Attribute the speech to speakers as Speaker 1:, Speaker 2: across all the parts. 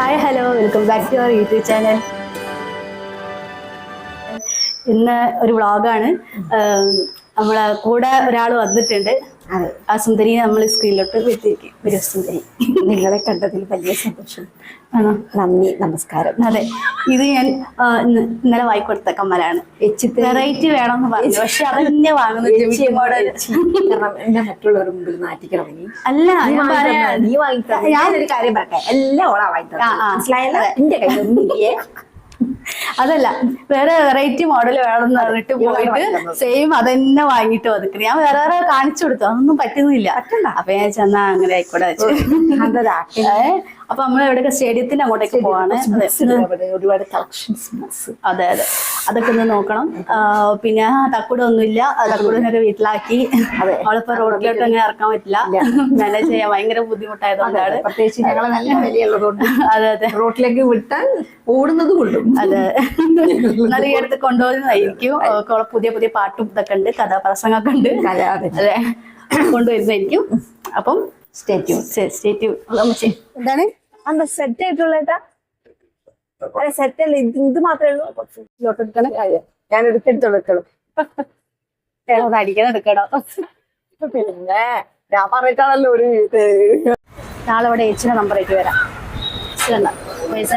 Speaker 1: Hi hello welcome back to our YouTube channel ഇന്ന് ഒരു വ്ളോഗാണ് നമ്മളെ കൂടെ ഒരാൾ വന്നിട്ടുണ്ട്.
Speaker 2: അതെ.
Speaker 1: ആ സുന്ദരി നമ്മൾ സ്ക്രീനിലോട്ട് വെച്ചിരിക്കും ഒരു സുന്ദരി.
Speaker 2: നിങ്ങളെ കണ്ടതിൽ വലിയ സന്തോഷം.
Speaker 1: ആണോ?
Speaker 2: നന്ദി നമസ്കാരം.
Speaker 1: അതെ. ഇത് ഞാൻ ഇന്നലെ വായി കൊടുത്ത വായിക്കൊടുത്ത കമ്മലാണ് വെറൈറ്റി വേണമെന്ന് പറഞ്ഞു. പക്ഷെ അതന്നെ വാങ്ങുന്നത്
Speaker 2: മറ്റുള്ളവരുടെ മുമ്പിൽ നാറ്റിക്കണം
Speaker 1: അല്ല ഞാൻ.
Speaker 2: ഞാനൊരു കാര്യം പറയട്ടെ. എല്ലാം ഓളാ വാങ്ങി തന്നത്.
Speaker 1: ആ, ആ.
Speaker 2: മനസ്സിലായല്ലോ? എന്റെ കയ്യിൽ
Speaker 1: അതല്ല വേറെ വെറൈറ്റി മോഡൽ വേണമെന്ന് പറഞ്ഞിട്ട് പോയിട്ട് സെയിം അതന്നെ വാങ്ങിയിട്ട് വന്നിട്ട് ഞാൻ വേറെ വേറെ കാണിച്ചു കൊടുത്തു. അതൊന്നും പറ്റുന്നില്ല. അപ്പൊ ഞാൻ ചെന്നാ അങ്ങനെ ആയിക്കോട്ടെ അപ്പൊ നമ്മൾ എവിടെയൊക്കെ സ്റ്റേഡിയത്തിന്റെ അങ്ങോട്ടേക്ക് പോവാണ്
Speaker 2: ഒരുപാട് കളക്ഷൻസ്
Speaker 1: അതെ അതെ അതൊക്കെ ഒന്ന് നോക്കണം പിന്നെ തക്കുട ഒന്നുമില്ല തക്കുടനൊക്കെ വീട്ടിലാക്കി. അവളിപ്പോ റോഡിലോട്ട് അങ്ങനെ ഇറക്കാൻ പറ്റില്ല. മാനേജ് ചെയ്യാൻ ഭയങ്കര ബുദ്ധിമുട്ടായതുകൊണ്ടാണ്
Speaker 2: പ്രത്യേകിച്ച് ഞങ്ങളെ നല്ല വിലയുള്ളതുകൊണ്ട്
Speaker 1: അതെ അതെ
Speaker 2: റോട്ടിലേക്ക് വിട്ടാൽ ഓടുന്നത് കൊണ്ടും
Speaker 1: അതെ നല്ല ഈ അടുത്ത് കൊണ്ടുപോകുന്നതായിരിക്കും പുതിയ പുതിയ പാട്ടും ഇതൊക്കെ ഉണ്ട് കഥാപ്രസംഗമൊക്കെ ഉണ്ട്
Speaker 2: അതെ.
Speaker 1: കൊണ്ടുവരുന്നതായിരിക്കും അപ്പം
Speaker 2: സ്റ്റേറ്റ്യൂ
Speaker 1: സ്റ്റേറ്റ് എന്താണ്
Speaker 2: എന്താ സെറ്റ് ആയിട്ടുള്ളേട്ടാ അല്ല സെറ്റ് അല്ല ഇത് ഇത് മാത്രമേ ഉള്ളൂ. ലോട്ടെടുക്കണം ഞാൻ എടുത്തെടുത്തോളൂ എടുത്തോളൂ.
Speaker 1: അത് അടിക്കണം എടുക്കണോ?
Speaker 2: പിന്നെ ഞാൻ പറഞ്ഞിട്ടാണല്ലോ ഒരു
Speaker 1: നാളെ ഇവിടെ ഏച്ചിയുടെ നമ്പറേക്ക് വരാം. ശരി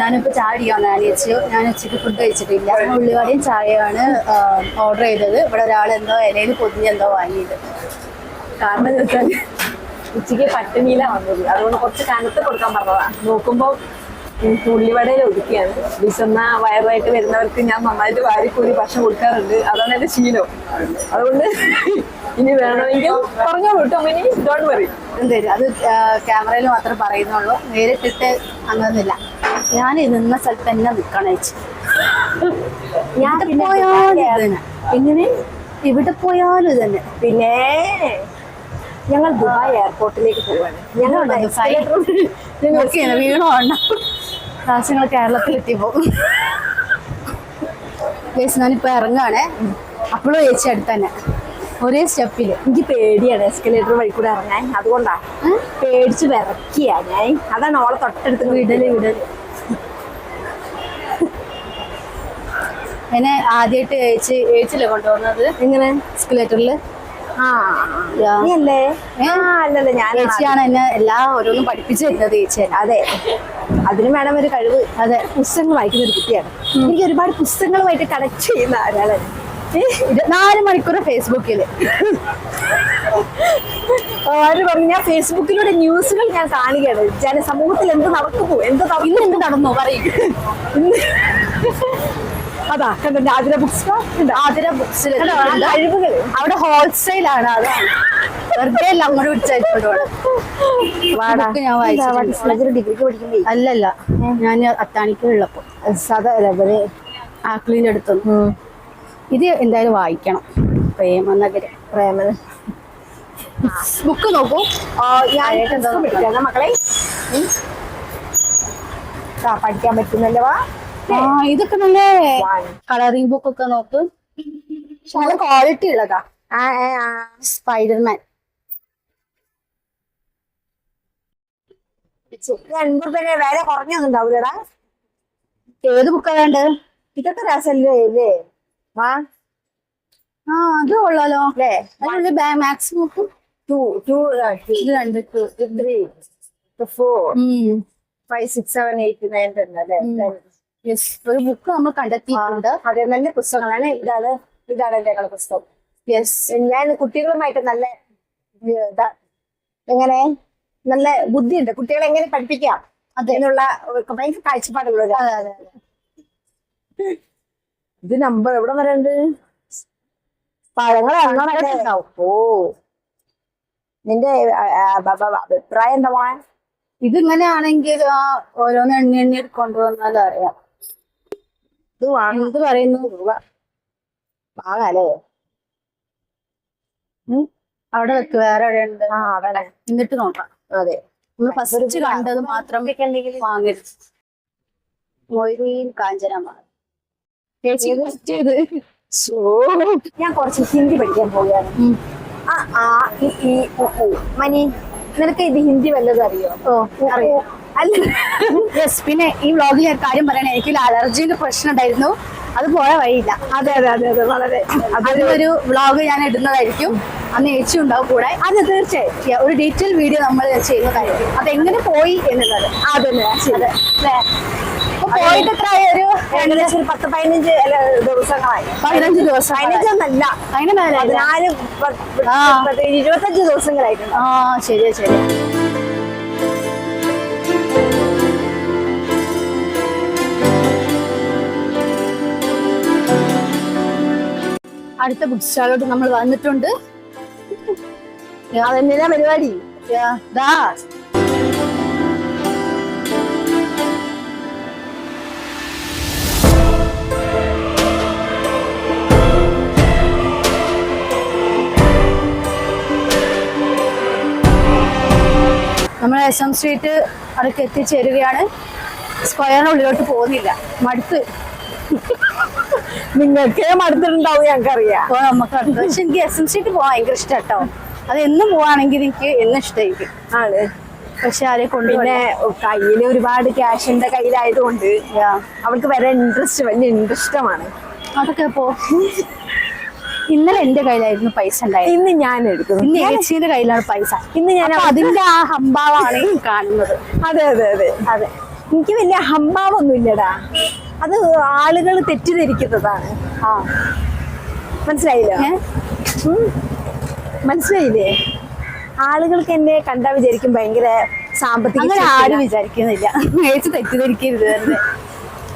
Speaker 1: ഞാനിപ്പോ ചായ അടിക്കാൻ ഞാൻ ചേച്ചി ഞാൻ ഉച്ചയ്ക്ക് ഫുഡ് കഴിച്ചിട്ടില്ല. ഉള്ളിവടയും ചായയാണ് ഓർഡർ ചെയ്തത്. ഇവിടെ ഒരാൾ എന്തോ ഇലയിൽ പൊതിഞ്ഞെന്തോ വാങ്ങിയത്.
Speaker 2: കാരണം എന്താ ഉച്ചയ്ക്ക് പട്ടിണിയില വന്നത്. അതുകൊണ്ട് കുറച്ച് കനത്ത് കൊടുക്കാൻ പറഞ്ഞതാ. നോക്കുമ്പോ ഉള്ളിവടയിൽ ഒതുക്കിയാണ്. വിശന്ന വയറായിട്ട് വരുന്നവർക്ക് ഞാൻ നന്നായിട്ട് വാരിക്കൂരി ഭക്ഷണം കൊടുക്കാറുണ്ട്. അതാണ് എന്റെ ശീലം. അതുകൊണ്ട് ഇനി വേണമെങ്കിൽ പറഞ്ഞു കേട്ടോ ഇനി ഡോണ്ട് വറി
Speaker 1: എന്തേലും അത് ക്യാമറയിൽ മാത്രം പറയുന്നുള്ളൂ. നേരിട്ടിട്ട് അങ്ങനൊന്നുമില്ല. ഞാൻ നിന്ന സ്ഥലത്ത് തന്നെ നിൽക്കണം ചേച്ചി.
Speaker 2: ഞാൻ
Speaker 1: പോയാലും എങ്ങനെ? ഇവിടെ പോയാലും തന്നെ
Speaker 2: പിന്നെ ഞങ്ങൾ ദുബായ് എയർപോർട്ടിലേക്ക് പോവാണ്. ഞങ്ങൾ
Speaker 1: വീണോ പ്രാവശ്യങ്ങൾ കേരളത്തിലെത്തി പോകും ചേച്ചി ഞാനിപ്പോ ഇറങ്ങാണ് അപ്പോഴും ചേച്ചി അടുത്ത് തന്നെ. ഒരേ സ്റ്റെപ്പിൽ
Speaker 2: എനിക്ക് പേടിയാണ് എസ്കലേറ്റർ വഴി കൂടെ ഇറങ്ങാൻ. അതുകൊണ്ടാ. പേടിച്ച് വിറക്കിയാ ഞാൻ. അതാണ് ഓളെ തൊട്ടടുത്ത്
Speaker 1: വിടൽ വിടൽ. എന്നെ ആദ്യമായിട്ട് ഏച്ചി ഏച്ചിലെ കൊണ്ടുവന്നത്?
Speaker 2: എങ്ങനെ?
Speaker 1: എസ്കലേറ്ററിൽ
Speaker 2: അല്ലേ അല്ലല്ല ഞാൻ
Speaker 1: ചേച്ചിയാണ് എന്നെ എല്ലാ ഓരോന്നും പഠിപ്പിച്ചു തരുന്നത് ചേച്ചി
Speaker 2: അതെ. അതിന് വേണം ഒരു കഴിവ്.
Speaker 1: അതെ.
Speaker 2: പുസ്തകങ്ങൾ വായിക്കുന്ന ഒരു കുട്ടിയാണ്. എനിക്ക് ഒരുപാട് പുസ്തകങ്ങളുമായിട്ട് കണക്ട് ചെയ്യുന്ന ഒരാളാണ്
Speaker 1: ഇരുപത്തിനാല് മണിക്കൂർ ഫേസ്ബുക്കിൽ.
Speaker 2: ആര് പറഞ്ഞു? ഞാൻ ഫേസ്ബുക്കിലൂടെ ന്യൂസുകൾ ഞാൻ കാണുകയാണ്. ജനസമൂഹത്തിൽ എന്ത് നടക്കുന്നു? എന്ത്
Speaker 1: ഇന്ന് എന്ത് നടന്നു? പറയും.
Speaker 2: അതാ കണ്ടോ ആതിര ബുക്സ്
Speaker 1: ആതിര ബുക്സിൽ
Speaker 2: കഴിവുകൾ
Speaker 1: അവിടെ ഹോൾസെയിൽ ആണ് അതാണ് വെറുതെ എല്ലാം അങ്ങോട്ട് പിടിച്ചോണ്ട് ഞാൻ വായിച്ചിട്ടുണ്ട്
Speaker 2: ഡിഗ്രിക്ക് പഠിക്കുമ്പോ?
Speaker 1: അല്ലല്ല ഞാൻ അത്താണിക്ക് ഉള്ളപ്പോ.
Speaker 2: സാധാ
Speaker 1: ആക്ലിന്റെ അടുത്തൊന്നും. ഇത് എന്തായാലും വായിക്കണം. പ്രേമനഗര.
Speaker 2: പ്രേമന.
Speaker 1: ബുക്ക് നോക്കൂ.
Speaker 2: ഞാൻ മക്കളെ. പഠിക്കാൻ പറ്റുന്നല്ലോ
Speaker 1: ആ ഇതൊക്കെ നല്ല കളറിംഗ് ബുക്ക് ഒക്കെ നോക്ക്. നല്ല ക്വാളിറ്റി ഉള്ളതാ.
Speaker 2: ആ, ആ, ആ.
Speaker 1: സ്പൈഡർമാൻ
Speaker 2: അൻപത് രൂപ വില കുറഞ്ഞൊന്നും ഉണ്ടാവൂലടാ
Speaker 1: ഏത് ബുക്കാ വേണ്ടത്?
Speaker 2: ഇതൊക്കെ രസല്ലേ വാ.
Speaker 1: ആ അത് കൊള്ളാലോ.
Speaker 2: അല്ലേ?
Speaker 1: മാക്സ് ബുക്ക്
Speaker 2: ടു ടു
Speaker 1: രണ്ട്
Speaker 2: three four five six seven eight nine ten അല്ലേ?
Speaker 1: യെസ് ഒരു ബുക്ക് നമ്മൾ കണ്ടെത്തിയിട്ടുണ്ട്.
Speaker 2: അതെ നല്ല പുസ്തകങ്ങളാണ് ഇതാണ് ഇതാണ് എന്റെ പുസ്തകം.
Speaker 1: യെസ്
Speaker 2: ഞാൻ കുട്ടികളുമായിട്ട് നല്ല എങ്ങനെ നല്ല ബുദ്ധിയുണ്ട്. കുട്ടികളെ എങ്ങനെ പഠിപ്പിക്കാം അതിനുള്ള ഭയങ്കര കാഴ്ചപ്പാടുള്ള
Speaker 1: അതെ അതെ
Speaker 2: ഇത് നമ്പർ എവിടെ വരണ്ട് പഴങ്ങൾ എണ്ണമല്ലേ ഓ. നിന്റെ അഭിപ്രായം എന്താ ഇതിങ്ങനെ
Speaker 1: ഇതിങ്ങനെയാണെങ്കിൽ ഓരോന്ന് എണ്ണി എണ്ണി കൊണ്ടുവന്നാൽ അറിയാം
Speaker 2: ഇത്
Speaker 1: വാങ്ങുന്നത് പറയുന്നു
Speaker 2: രൂപ വാങ്ങാലേ?
Speaker 1: അവിടെ വെക്ക് വേറെ എവിടെ ഉണ്ട്
Speaker 2: ആ അവിടെ.
Speaker 1: എന്നിട്ട് നോക്കാം.
Speaker 2: അതെ.
Speaker 1: നമ്മൾ ഫസ്റ്റ് കണ്ടത് മാത്രം വാങ്ങരുത്. മൊയ്തീൻ കാഞ്ചനമാർ
Speaker 2: ഞാൻ കുറച്ച് ഹിന്ദി പഠിക്കാൻ പോവുകയാണ്. ആ ആ ഈ. മനി നിനക്ക് ഇത് ഹിന്ദി വല്ലതും അറിയോ? അറിയാം? അല്ല.
Speaker 1: യെസ് പിന്നെ ഈ വ്ളോഗിൽ ഞാൻ കാര്യം പറയണേ എനിക്ക് അലർജിന്റെ പ്രശ്നം ഉണ്ടായിരുന്നു. അത് പോയ വഴിയില്ല.
Speaker 2: അതെ അതെ അതെ അതെ വളരെ. അതൊരു
Speaker 1: വ്ളോഗ് ഞാൻ ഇടുന്നതായിരിക്കും. അന്ന് ഏച്ചി ഉണ്ടാവും കൂടെ.
Speaker 2: അത് തീർച്ചയായും
Speaker 1: ഒരു ഡീറ്റെയിൽ വീഡിയോ നമ്മൾ ചെയ്യുന്നതായിരിക്കും എങ്ങനെ പോയി എന്നുള്ളത്. അതെ അതെ പോയിട്ട് എത്ര ഒരു
Speaker 2: ഏകദേശം ഒരു പത്ത് പതിനഞ്ച് ദിവസങ്ങളായി.
Speaker 1: പതിനഞ്ച് ദിവസം
Speaker 2: പതിനഞ്ചൊന്നല്ല പതിനാല് ഇരുപത്തഞ്ച് ദിവസങ്ങളായിട്ടുണ്ട്.
Speaker 1: ആ ശരിയാ ശരി അടുത്ത ബുക്ക് സ്റ്റാളിലോട്ട് നമ്മൾ വന്നിട്ടുണ്ട്.
Speaker 2: അതെന്നാ പരിപാടി?
Speaker 1: ദാ. നമ്മൾ എസ് എം സ്ട്രീറ്റ് അതൊക്കെ എത്തിച്ചേരുകയാണ് സ്ക്വയറിനുള്ളിലോട്ട് പോകുന്നില്ല. മടുത്ത്.
Speaker 2: നിങ്ങൾക്ക് മടുത്തിട്ടുണ്ടാവും ഞങ്ങൾക്കറിയാം.
Speaker 1: അപ്പോൾ നമുക്ക് അടുത്ത പക്ഷെ എനിക്ക് എസ് എം സിക്ക് പോകാൻ ഭയങ്കര ഇഷ്ടം കേട്ടോ അത് എന്നും പോവാണെങ്കിൽ എനിക്ക് എന്നും ഇഷ്ടമായിരിക്കും
Speaker 2: ആണ്.
Speaker 1: പക്ഷെ ആരെ
Speaker 2: പിന്നെ
Speaker 1: കൊണ്ടുപോയി
Speaker 2: കയ്യിൽ ഒരുപാട് ക്യാഷിന്റെ കയ്യിലായതുകൊണ്ട് അവൾക്ക് വരെ ഇൻട്രസ്റ്റ് വലിയ ഇൻട്രസ്റ്റമാണ്
Speaker 1: അതൊക്കെ പോ. ഇന്നലെ എന്റെ കയ്യിലായിരുന്നു പൈസ ഉണ്ടായത്
Speaker 2: ഇന്ന് ഞാൻ എടുക്കുന്നു.
Speaker 1: ഇന്ന് ഏച്ചിയുടെ കയ്യിലാണ് പൈസ.
Speaker 2: ഇന്ന് ഞാൻ
Speaker 1: അതിന്റെ ആ ഹംഭാവാണ് കാണുന്നത്.
Speaker 2: അതെ അതെ അതെ.
Speaker 1: അതെ.
Speaker 2: എനിക്ക് വലിയ ഹംഭാവൊന്നും ഇല്ലടാ അത് ആളുകൾ തെറ്റിദ്ധരിക്കുന്നതാണ്.
Speaker 1: ആ.
Speaker 2: മനസ്സിലായില്ല? മനസ്സിലായില്ലേ? ആളുകൾക്ക് എന്നെ കണ്ടാ വിചാരിക്കും ഭയങ്കര സാമ്പത്തിക
Speaker 1: ആരും വിചാരിക്കുന്നില്ല. ഏച്ചി തെറ്റിദ്ധരിക്കരുത് തന്നെ.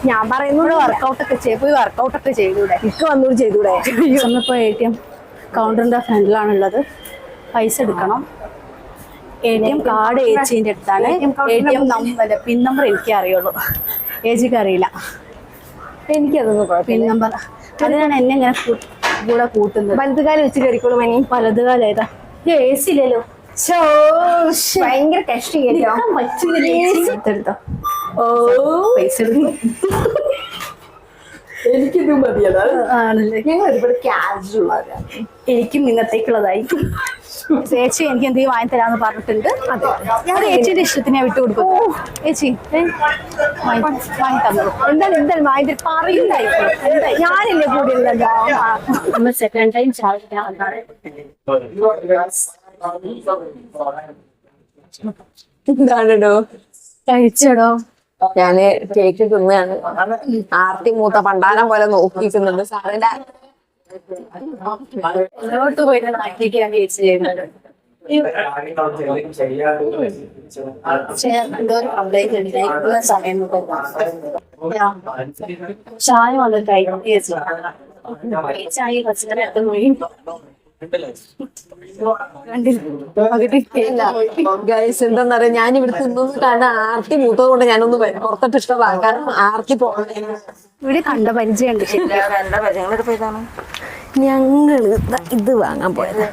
Speaker 2: ഞാൻ
Speaker 1: പറയുന്നത് വർക്കൗട്ട് ഒക്കെ ചെയ്ത് പോയി വർക്കൗട്ട് ഒക്കെ ചെയ്തൂടെ?
Speaker 2: എനിക്ക് വന്നൂർ ചെയ്തൂടെ?
Speaker 1: നമ്മളിപ്പോ എ ടി എം കൗണ്ടറിന്റെ ഫ്രണ്ടിലാണുള്ളത് പൈസ എടുക്കണം. എ ടി എം കാർഡ് ഏച്ചിന്റെ അടുത്താണ്. A T M number pin number എനിക്ക് അറിയുള്ളൂ. ഏച്ചിക്ക് അറിയില്ല.
Speaker 2: എനിക്കതൊന്നും
Speaker 1: പിൻ
Speaker 2: കുഴപ്പമില്ല
Speaker 1: നമ്പർ അതിനാണ് എന്നെ ഇങ്ങനെ കൂടെ കൂട്ടുന്നത്.
Speaker 2: വലതുകാലം വെച്ച് കയറിക്കോളും മണി
Speaker 1: വലതുകാലം ഏതാ ഏ സി ഇല്ലല്ലോ
Speaker 2: ഭയങ്കര കഷ്ടോ ഓ.
Speaker 1: പൈസ
Speaker 2: എനിക്കിത് മതിയതാ
Speaker 1: ആണല്ലേ?
Speaker 2: ഞങ്ങൾ ഒരുപാട് ക്യാഷ് ഉള്ളവരാണ്
Speaker 1: എനിക്കും ഇന്നത്തേക്കുള്ളതായി ചേച്ചി എനിക്ക് എന്തെങ്കിലും വാങ്ങി തരാന്ന് പറഞ്ഞിട്ടുണ്ട്. ഞാൻ ചേച്ചിയുടെ ഇഷ്ടത്തിന് വിട്ടു കൊടുക്കും ചേച്ചി വാങ്ങി വാങ്ങി എന്തായാലും
Speaker 2: എന്തായാലും വാങ്ങി വായ്പ പറയുണ്ടായിരുന്നു ഞാനില്ലേ കൂടിയുള്ളല്ലോ
Speaker 1: നമ്മൾ സെക്കൻഡ് ടൈം
Speaker 2: എന്താണോ
Speaker 1: കഴിച്ചടോ?
Speaker 2: ഞാൻ കേക്ക് തിന്നാണ്. ആർത്തി മൂത്ത പണ്ടാരം പോലെ നോക്കിക്കുന്നുണ്ട് സാറിന്റെ
Speaker 1: പോയിട്ട് നാട്ടിലേക്കാണ് ചേച്ചി ചെയ്യുന്നത് സമയം ചായ കഴിക്കും പച്ചക്കറി നോക്കിണ്ടോ
Speaker 2: ഗൈസ് എന്താന്നറിയാ? ഞാൻ ഇവിടെ കാരണം ആർത്തി മൂത്തത് കൊണ്ട് ഞാനൊന്ന് വരും. പുറത്തോട്ട് ഇഷ്ടമാണ് കാരണം ആർത്തി പോകണേ.
Speaker 1: ഇവിടെ കണ്ട പരിചയമുണ്ട് പരിചയങ്ങളൊക്കെ
Speaker 2: ഞങ്ങൾ ദാ ഇത് വാങ്ങാൻ പോയത്.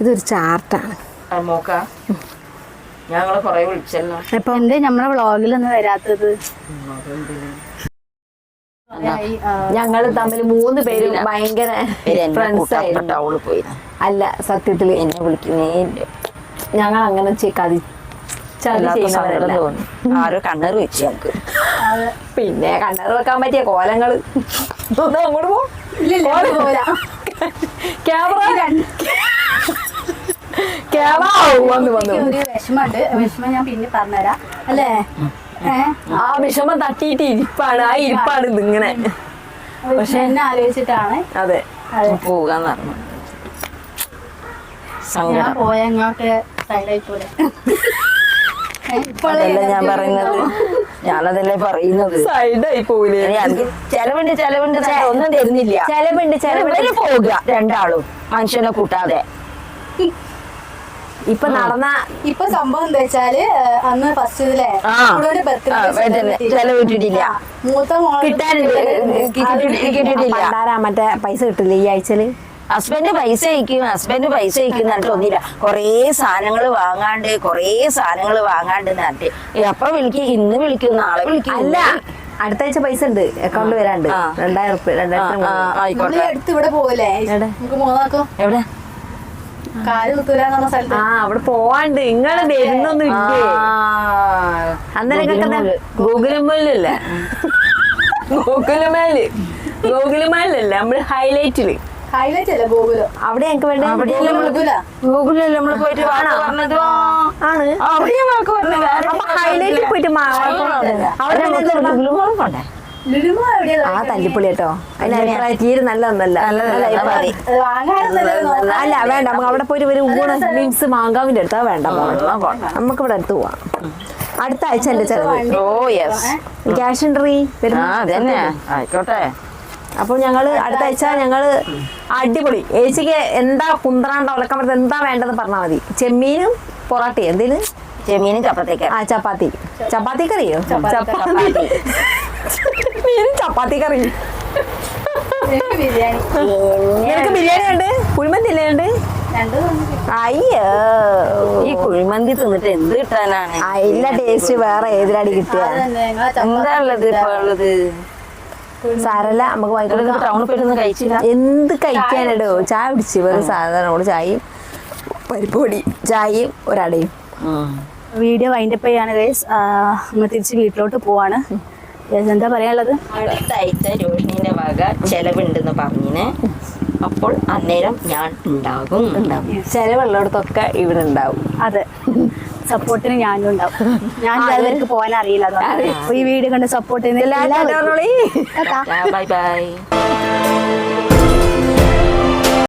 Speaker 2: ഇതൊരു ചാർട്ടാണ്.
Speaker 3: ഞങ്ങൾ കൊറേ വിളിച്ചല്ലോ.
Speaker 1: അപ്പൊ എന്തേ നമ്മളെ വ്ളോഗിലൊന്നും വരാത്തത്?
Speaker 2: ഞങ്ങൾ തമ്മിൽ മൂന്ന് പേരും ഭയങ്കര ഫ്രണ്ട്സ് ആയിരുന്നു.
Speaker 3: അവൾ പോയി
Speaker 2: അല്ല സത്യത്തിൽ
Speaker 3: എന്നെ വിളിക്കുന്നേ.
Speaker 2: ഞങ്ങൾ അങ്ങനെ
Speaker 3: തോന്നി. ആരോ കണ്ണർ വെച്ചു ഞങ്ങക്ക്.
Speaker 2: പിന്നെ കണ്ണർ വെക്കാൻ പറ്റിയ കോലങ്ങൾ. അങ്ങോട്ട് പോ. ക്യാമറ? ക്യാമറ? വന്നു വന്നു
Speaker 1: ഒരു വിഷമമുണ്ട്. വിഷമം ഞാൻ പിന്നെ പറഞ്ഞുതരാം. അല്ലേ?
Speaker 2: ആ. വിഷമം തട്ടിയിട്ട് ഇരിപ്പാണ്. ആ ഇരിപ്പാണ് ഇതിങ്ങനെ.
Speaker 1: പക്ഷെ എന്നെ ആലോചിച്ചിട്ടാണ്.
Speaker 2: അതെ.
Speaker 3: പോകാന്ന് പറഞ്ഞു. സങ്കടം.
Speaker 1: പോയ അങ്ങോട്ട് സൈഡായി പോലെ.
Speaker 3: അതല്ല ഞാൻ പറയുന്നത്? ഞാനതല്ലേ പറയുന്നത്?
Speaker 2: സൈഡായി
Speaker 3: എനിക്ക് ചെലവുണ്ട് ചെലവുണ്ട് ഒന്നും തരുന്നില്ല.
Speaker 2: ചെലവുണ്ട് ചെലവുണ്ട്.
Speaker 3: പോവുക. രണ്ടാളും മനുഷ്യനെ കൂട്ടാതെ.
Speaker 2: ഇപ്പൊ നടന്ന
Speaker 1: ഇപ്പൊ സംഭവം എന്താ വെച്ചാൽ അന്ന് ഫസ്റ്റ്
Speaker 3: ചെലവിട്ടിട്ടില്ല.
Speaker 1: മൂത്ത മോൾ
Speaker 3: കിട്ടാനില്ല
Speaker 2: മറ്റേ പൈസ കിട്ടില്ല ഈ ആഴ്ചയിൽ?
Speaker 3: ഹസ്ബൻഡ് പൈസ അയക്കും ഹസ്ബൻഡ് പൈസ അയക്കും എന്നിട്ട് ഒന്നില്ല കൊറേ സാധനങ്ങൾ വാങ്ങാണ്ട് കൊറേ സാധനങ്ങൾ വാങ്ങാണ്ട് എന്നിട്ട് എപ്പോ വിളിക്കും ഇന്ന് വിളിക്കും നാളെ വിളിക്കും.
Speaker 2: അല്ല അടുത്ത ആഴ്ച പൈസ ഉണ്ട് അക്കൗണ്ട് വരാണ്ട്. രണ്ടായിരം റുപ്യ
Speaker 3: ആ,
Speaker 2: രണ്ടായിരത്തി
Speaker 1: അടുത്ത് ഇവിടെ പോവല്ലേ?
Speaker 2: എവിടെ?
Speaker 1: നമുക്ക് മൂന്നാക്കോ.
Speaker 3: എവിടെ?
Speaker 2: ആ അവിടെ പോവാണ്ട്. നിങ്ങൾ വരുന്നൊന്നും ഇല്ലേ? അന്നേരം നിങ്ങൾക്ക് ഗൂഗിളുമേലല്ല ഗൂഗിളുമേൽ ഗൂഗിളുമേലല്ല നമ്മൾ ഹൈലൈറ്റിൽ.
Speaker 1: ഹൈലൈറ്റ് അല്ലേ ഗോകുലം.
Speaker 2: അവിടെ ഞങ്ങൾക്ക് വേണ്ട
Speaker 1: ഗോകുല
Speaker 3: പോയിട്ട് പറഞ്ഞത്.
Speaker 2: ആണ്. അപ്പൊ ഹൈലൈറ്റിൽ പോയിട്ട് അവിടെ ആ തല്ലിപ്പൊളി കേട്ടോ. അതിന് അഭിപ്രായം തീരെ നല്ലതൊന്നല്ല. അല്ല വേണ്ട. നമുക്ക് അവിടെ പോയിട്ട് ഒരു ഊണ് മീൻസ് മാങ്കാവിന്റെ അടുത്താ വേണ്ട. നമുക്ക് ഇവിടെ അടുത്ത് പോവാം. അടുത്ത ആഴ്ച എന്റെ ചെലവ്?
Speaker 3: ഓ യെസ്.
Speaker 2: ക്യാഷ്
Speaker 3: അതന്നെ ആയിക്കോട്ടെ.
Speaker 2: അപ്പോൾ ഞങ്ങൾ അടുത്ത ആഴ്ച ഞങ്ങൾ അടിപൊളി. ഏച്ചിക്ക് എന്താ കുന്തറാണ്ട് പറഞ്ഞത് എന്താ വേണ്ടതെന്ന് പറഞ്ഞാൽ മതി. ചെമ്മീനും പൊറോട്ടയും. എന്തിന്?
Speaker 3: ചെമ്മീനും ചപ്പാത്തിക്കാ
Speaker 2: ആ ചപ്പാത്തി. ചപ്പാത്തി കറിയോ?
Speaker 3: ചപ്പാത്തി.
Speaker 2: മീനും ചപ്പാത്തി. കറി. നിനക്ക് ബിരിയാണി. ഉണ്ട് കുഴിമന്തി ഇല്ലേ ഉണ്ട്
Speaker 1: രണ്ടു
Speaker 2: അയ്യോ.
Speaker 3: ഈ കുഴിമന്തി തിന്നിട്ട് എന്ത് കിട്ടാനാണ്?
Speaker 2: അതിന്റെ ടേസ്റ്റ് വേറെ ഏതിലടി
Speaker 1: ഞങ്ങളെ
Speaker 3: എന്താ ഉള്ളത് ഇപ്പൊ ഉള്ളത്?
Speaker 2: സാരല്ല നമുക്ക് വാങ്ങിക്കൊടുക്കാം എന്ത് കഴിക്കാനോ ചായ പിടിച്ച് വെറും സാധാരണ ചായയും പരിപ്പൊടി ചായയും ഒരടയും.
Speaker 1: വീഡിയോ വൈൻഡപ്പ് ചെയ്യാണ് ഗൈസ് നമ്മൾ തിരിച്ച് വീട്ടിലോട്ട് പോവാണ്. എന്താ പറയാനുള്ളത്?
Speaker 3: അടുത്ത ആഴ്ച രോഹിണിന്റെ വക ചെലവുണ്ടെന്ന് പറഞ്ഞിന്. അപ്പോൾ അന്നേരം ഞാൻ ഉണ്ടാകും.
Speaker 2: ചെലവുള്ളിടത്തൊക്കെ ഇവിടെ ഉണ്ടാവും.
Speaker 1: അതെ. സപ്പോർട്ടിന് ഞാനും ഉണ്ടാവും ഞാൻ അവർക്ക് പോകാൻ അറിയില്ല അതുകൊണ്ട്. ഈ വീഡിയോ കണ്ട് സപ്പോർട്ട് ചെയ്യുന്ന.
Speaker 3: Bye bye